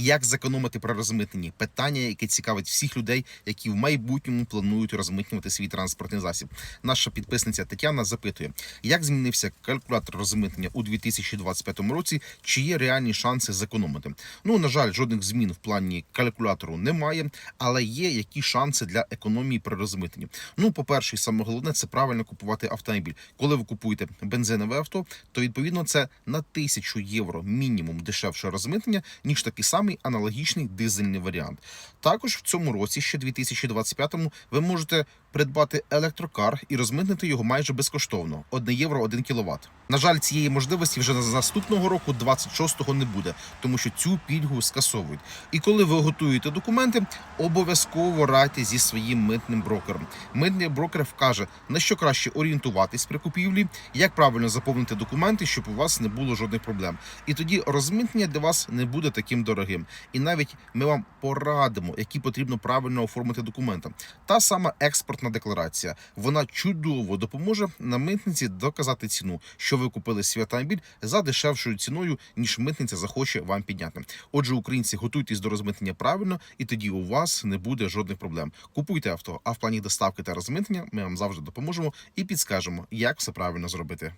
як зекономити при розмитненні. Питання, яке цікавить всіх людей, які в майбутньому планують розмитнювати свій транспортний засіб. Наша підписниця Тетяна запитує, як змінився калькулятор розмитнення у 2025 році, чи є реальні шанси зекономити. Ну на жаль, жодних змін в плані калькулятору немає, але є які шанси для економії при розмитненні. Ну, по перше, саме головне це правильно купувати автомобіль. Коли ви купуєте бензинове авто, то відповідно це на тисячу євро мінімум дешевше розмитнення, ніж такий самий аналогічний дизельний варіант. Також в цьому році, ще 2025-му, ви можете придбати електрокар і розмитнити його майже безкоштовно 1 євро 1 кіловат. На жаль, цієї можливості вже з наступного року, 26-го, не буде, тому що цю пільгу скасовують. І коли ви готуєте документи, обов'язково радьте зі своїм митним брокером. Митний брокер вкаже на що краще орієнтуватись при купівлі, як правильно заповнити документи, щоб у вас не було жодних проблем. І тоді розмитнення для вас не буде таким дорогим. І навіть ми вам порадимо, які потрібно правильно оформити документи. Та сама експортна декларація вона чудово допоможе на митниці доказати ціну, що ви купили свій автомобіль за дешевшою ціною, ніж митниця захоче вам підняти. Отже, українці готуйтесь до розмитнення правильно, і тоді у вас не буде жодних проблем. Купуйте авто, а в плані доставки та розмитнення ми вам завжди допоможемо і підскажемо, як все правильно зробити.